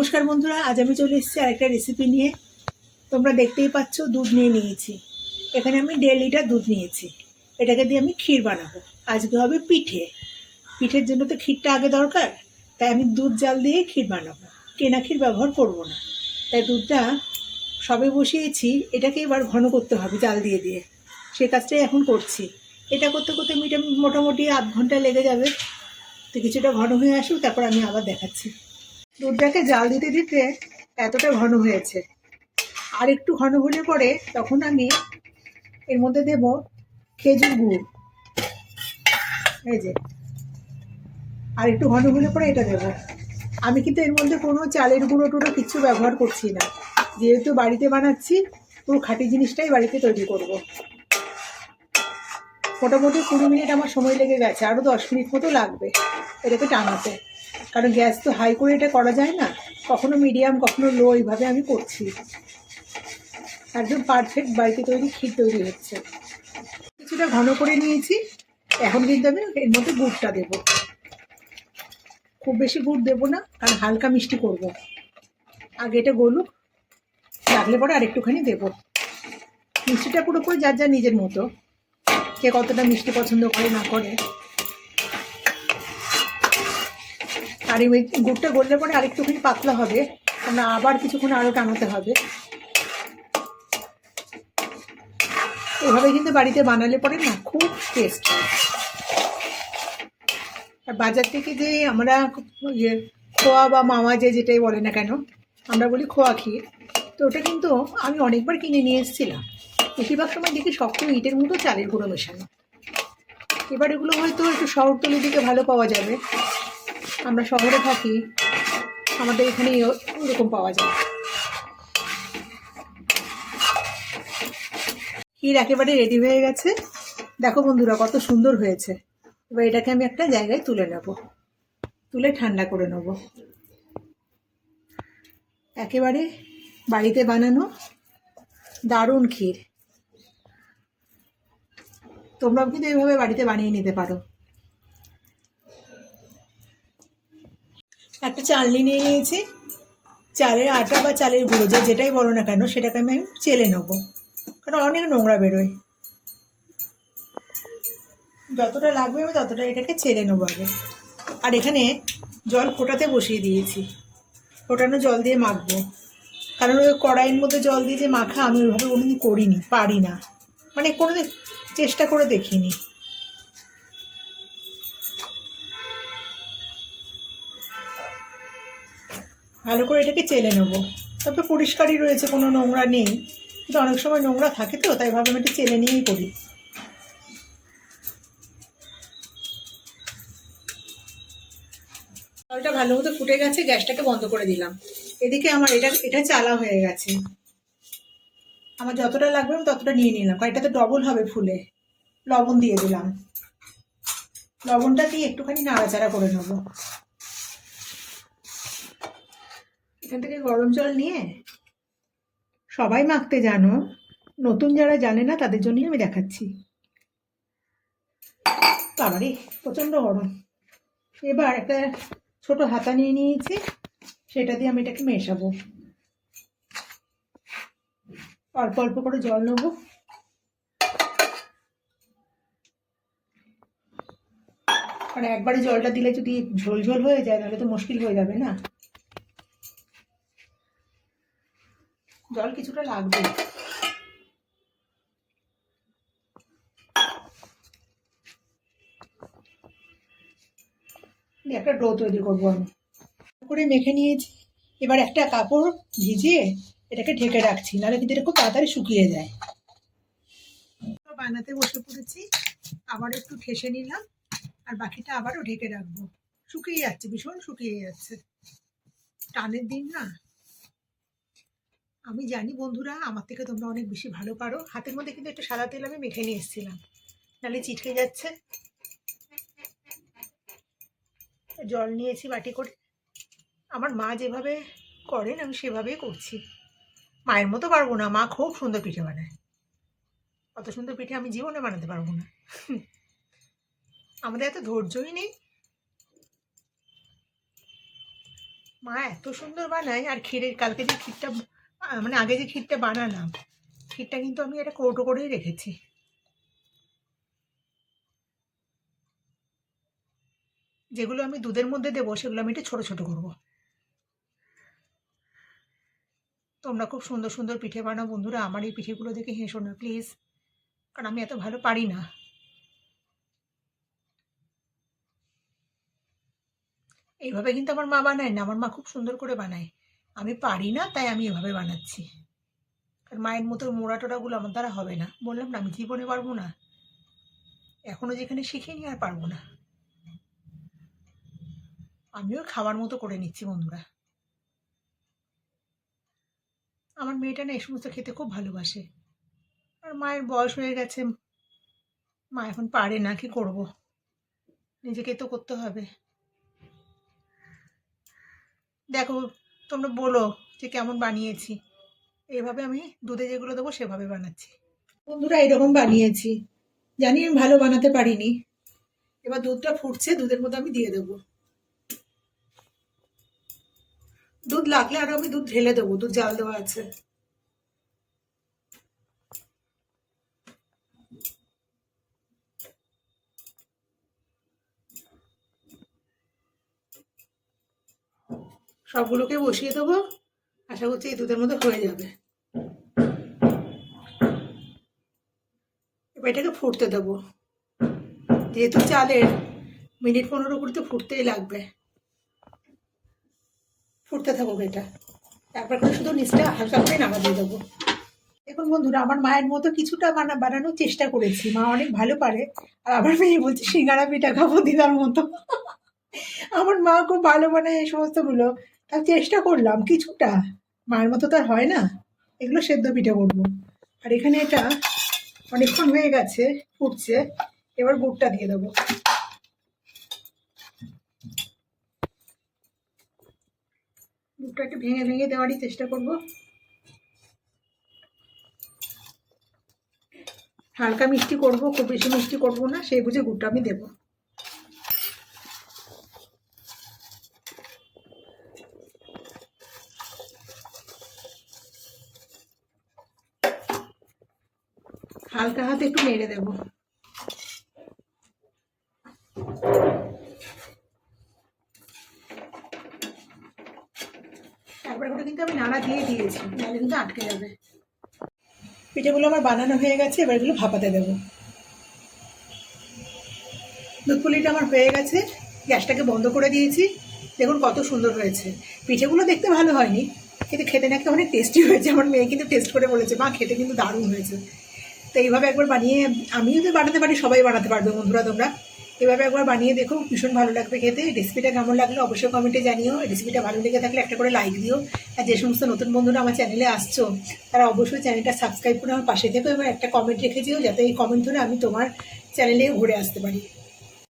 নমস্কার বন্ধুরা, আজ আমি চলে এসেছি আরেকটা রেসিপি নিয়ে। তোমরা দেখতেই পাচ্ছ, দুধ নিয়ে নিয়েছি। এখানে আমি দেড় লিটার দুধ নিয়েছি। এটাকে দিয়ে আমি ক্ষীর বানাবো। আজকে হবে পিঠে। পিঠের জন্য তো ক্ষীরটা আগে দরকার, তাই আমি দুধ জাল দিয়ে ক্ষীর বানাবো। কেনা ক্ষীর ব্যবহার করব না। তাই দুধটা সবে বসিয়েছি। এটাকে এবার ঘন করতে হবে জাল দিয়ে দিয়ে। সে কাজটাই এখন করছি। এটা করতে করতে মিটা মোটামুটি আধ ঘণ্টা লেগে যাবে। তো কিছুটা ঘন হয়ে আসুক, তারপর আমি আবার দেখাচ্ছি। দুধটাকে জাল দিতে দিতে এতটা ঘন হয়েছে। আর একটু ঘন হলে পরে তখন আমি এর মধ্যে দেব খেজুর গুড়। এই যে। আর একটু ঘন হলে পরে এটা দেব। আমি কিন্তু এর মধ্যে কোনো চালের গুঁড়ো টুড়ো কিছু ব্যবহার করছি না। যেহেতু বাড়িতে বানাচ্ছি, পুরো খাঁটি জিনিসটাই বাড়িতে তৈরি করব। মোটামুটি কুড়ি মিনিট আমার সময় লেগে গেছে আরও দশ মিনিট মতো লাগবে এটাকে টানাতে। কারণ গ্যাস তো হাই করে এটা করা যায় না, কখনো মিডিয়াম কখনো লো এইভাবে আমি করছি। একদম পারফেক্ট বাড়িতে তৈরি, ক্ষীর তৈরি হচ্ছে। কিছুটা ঘন করে নিয়েছি, এখন কিন্তু আমি এর মধ্যে গুড়টা দেবো। খুব বেশি গুড় দেবো না, কারণ হালকা মিষ্টি করব। আগে এটা গলুক, লাগলে পরে আরেকটুখানি দেবো। মিষ্টিটা পুরোপুরি যার যার নিজের মতো। কে কতটা মিষ্টি পছন্দ করে, না করে। আর এই গুড়টা গললে পরে আরেকটুখানি পাতলা হবে। আমরা আবার কিছুক্ষণ আরও টানাতে হবে। এভাবে কিন্তু বাড়িতে বানালে পরে না খুব টেস্ট আর বাজার থেকে যে আমরা ইয়ে খোয়া বা মামা যে যেটাই বলে না কেন, আমরা বলি খোয়া ক্ষীর। তো ওটা কিন্তু আমি অনেকবার কিনে নিয়ে এসেছিলাম। বেশিরভাগ সময় দেখি শক্ত ইটের মতো চালের গুঁড়ো মেশানো। এবার এগুলো হয়তো একটু শহরতলির দিকে ভালো পাওয়া যাবে। আমরা শহরে থাকি, আমাদের এখানে ওরকম পাওয়া যায়। ক্ষীর একেবারে রেডি হয়ে গেছে। দেখো বন্ধুরা, কত সুন্দর হয়েছে। এবার এটাকে আমি একটা জায়গায় তুলে নেব। তুলে ঠান্ডা করে নেব। একেবারে বাড়িতে বানানো দারুণ ক্ষীর। তোমরাও কিন্তু এইভাবে বাড়িতে বানিয়ে নিতে পারো। একটা চালনি নিয়ে নিয়েছি। চালের আটা বা চালের গুঁড়ো, যে যেটাই বলো না কেন, সেটাকে আমি চেলে নেব। কারণ অনেক নোংরা বেরোয়। যতটা লাগবে আমি ততটা এটাকে ছেড়ে নেব আগে। আর এখানে জল ফোটাতে বসিয়ে দিয়েছি। ফোটানো জল দিয়ে মাখবো। কারণ ওই কড়াইয়ের মধ্যে জল দিয়ে যে মাখা, আমি ওইভাবে কোনোদিন করিনি, পারি না। মানে কোনোদিন চেষ্টা করে দেখিনি। ভালো করে এটাকে চেলে নেব। তবে পরিষ্কারই রয়েছে, কোনো নোংরা নেই। কিন্তু অনেক সময় নোংরা থাকে তো, তাই ভাবলাম একটু চেলে নিয়েই করি। জলটা ভালো মতো ফুটে গেছে, গ্যাসটাকে বন্ধ করে দিলাম। এদিকে আমার এটা এটা চালা হয়ে গেছে। আমার যতটা লাগবে আমি ততটা নিয়ে নিলাম, কারণ এটা তো ডবল হবে ফুলে। লবণ দিয়ে দিলাম। লবণটা দিয়ে একটুখানি নাড়াচাড়া করে নেব। এখান থেকে গরম জল নিয়ে সবাই মাখতে জানো। নতুন যারা জানে না, তাদের জন্যই আমি দেখাচ্ছি। বাবারে, প্রচণ্ড গরম। এবার একটা ছোট হাতা নিয়ে নিয়েছি, সেটা দিয়ে আমি এটাকে মেশাবো। অল্প অল্প করে জল নেব। আর একবারে জলটা দিলে যদি ঝোল ঝোল হয়ে যায়, তাহলে তো মুশকিল হয়ে যাবে না? জল কিছুটা লাগবে। একটা ডো তৈরি করব আমি। করে মেখে নিয়েছি। এবার একটা কাপড় ভিজিয়ে এটাকে ঢেকে রাখছি, নাহলে কিন্তু এটা খুব তাড়াতাড়ি শুকিয়ে যায়। বানাতে বসে পড়েছি, আবার একটু ঠেসে নিলাম, আর বাকিটা আবারও ঢেকে রাখব। শুকিয়ে যাচ্ছে, ভীষণ শুকিয়ে যাচ্ছে। টানের দিন না। আমি জানি বন্ধুরা, আমার থেকে তোমরা অনেক বেশি ভালো পারো। হাতের মধ্যে কিন্তু একটু সাদা তেল আমি মেখে নিয়ে এসেছিলাম। নাহলে চিটকে যাচ্ছে। জল নিয়েছি বাটি করে। আমার মা যেভাবে করেন, আমি সেভাবেই করছি। মায়ের মতো পারব না। মা খুব সুন্দর পিঠে বানায়। অত সুন্দর পিঠে আমি জীবনে বানাতে পারব না। আমাদের এত ধৈর্যই নেই। মা এত সুন্দর বানায়, আর ক্ষীরের কালকে যে ক্ষীরটা মানে আগে যে ক্ষীরটা বানালাম, ক্ষীরটা কিন্তু আমি এটা কৌটো করেই রেখেছি। যেগুলো আমি দুধের মধ্যে দেবো, সেগুলো আমি একটু ছোটো ছোটো করব। তোমরা খুব সুন্দর সুন্দর পিঠে বানাও বন্ধুরা, আমার এই পিঠেগুলো দেখে হেসো না প্লিজ কারণ আমি এত ভালো পারি না। এইভাবে কিন্তু আমার মা বানায় না, আমার মা খুব সুন্দর করে বানায়। আমি পারি না, তাই আমি এভাবে বানাচ্ছি। কারণ মায়ের মতো মোড়া টোড়াগুলো আমার দ্বারা হবে না। বললাম, না, আমি জীবনে পারব না। এখনও যেখানে শিখিনি, আর পারব না। আমিও খাওয়ার মতো করে নিচ্ছি, বন্ধুরা। আমার মেয়েটা না, এই সমস্ত খেতে খুব ভালোবাসে। আর মায়ের বয়স হয়ে গেছে। মা এখন পারে না, কি করব? নিজেকে তো করতে হবে। দেখো তোমরা বলো যে কেমন বানিয়েছি। এভাবে আমি দুধে যেগুলো দেবো সেভাবে বানাচ্ছি। বন্ধুরা, এরকম বানিয়েছি। জানি আমি ভালো বানাতে পারিনি। এবার দুধটা ফুটছে, দুধের মধ্যে আমি দিয়ে দেবো। দুধ লাগলে আরও আমি দুধ ঢেলে দেবো, দুধ জাল দেওয়া আছে। সবগুলোকে বসিয়ে দেবো। আশা করছি এই দুধের মধ্যে হয়ে যাবে। এবার এটাকে ফুটতে দেবো। যেহেতু চালের মিনিট পনেরো কুড়ি তো ফুটতেই লাগবে। ফুটতে থাকুক এটা। তারপর করে শুধু নিচটা হালকা করে নামা দিয়ে দেবো। এখন বন্ধুরা, আমার মায়ের মতো কিছুটা বানা, বানানোর চেষ্টা করেছি। মা অনেক ভালো পারে। আর আমার মেয়ে বলছে, সিঙ্গারা, পিঠা খাব দিদার মতো। আমার মা খুব ভালো বানায় এই সমস্তগুলো। তার চেষ্টা করলাম, কিছুটা। মায়ের মতো তো আর হয় না। এগুলো সেদ্ধ পিঠে করব। আর এখানে এটা অনেকক্ষণ হয়ে গেছে, ফুটছে। এবার গুড়টা দিয়ে দেবো। গুড়টা একটু ভেঙে ভেঙে দেওয়ারই চেষ্টা করব। হালকা মিষ্টি করব, খুব বেশি মিষ্টি করব না, সেই বুঝে গুড়টা আমি দেবো। হালকা হাতে একটু নেড়ে দেবো। তারপরে করে কিন্তু আমি নাড়া দিয়ে দিয়েছি কিন্তু আটকে যাবে। পিঠেগুলো আমার বানানো হয়ে গেছে ভাপাতে দেবো। দুধ পুলিটা আমার হয়ে গেছে, গ্যাসটাকে বন্ধ করে দিয়েছি। দেখুন কত সুন্দর হয়েছে। পিঠেগুলো দেখতে ভালো হয়নি, কিন্তু খেতে নাকি অনেক টেস্টি হয়েছে। আমার মেয়ে কিন্তু টেস্ট করে বলেছে, মা, খেতে কিন্তু দারুণ হয়েছে। তো এইভাবে একবার বানিয়ে আমি যদি বানাতে পারি, সবাই বানাতে পারবে বন্ধুরা তোমরা। এভাবে একবার বানিয়ে দেখো, ভীষণ ভালো লাগবে খেতে। রেসিপিটা কেমন লাগল অবশ্যই কমেন্টে জানিও। রেসিপিটা ভালো লেগে থাকলে একটা করে লাইক দিও। আর যে সমস্ত নতুন বন্ধুরা আমার চ্যানেলে আসছো, তারা অবশ্যই চ্যানেলটা সাবস্ক্রাইব করে আমার পাশে থেকো এবং একটা কমেন্ট রেখে দিও যাতে এই কমেন্ট ধরে আমি তোমার চ্যানেলে ঘুরে আসতে পারি।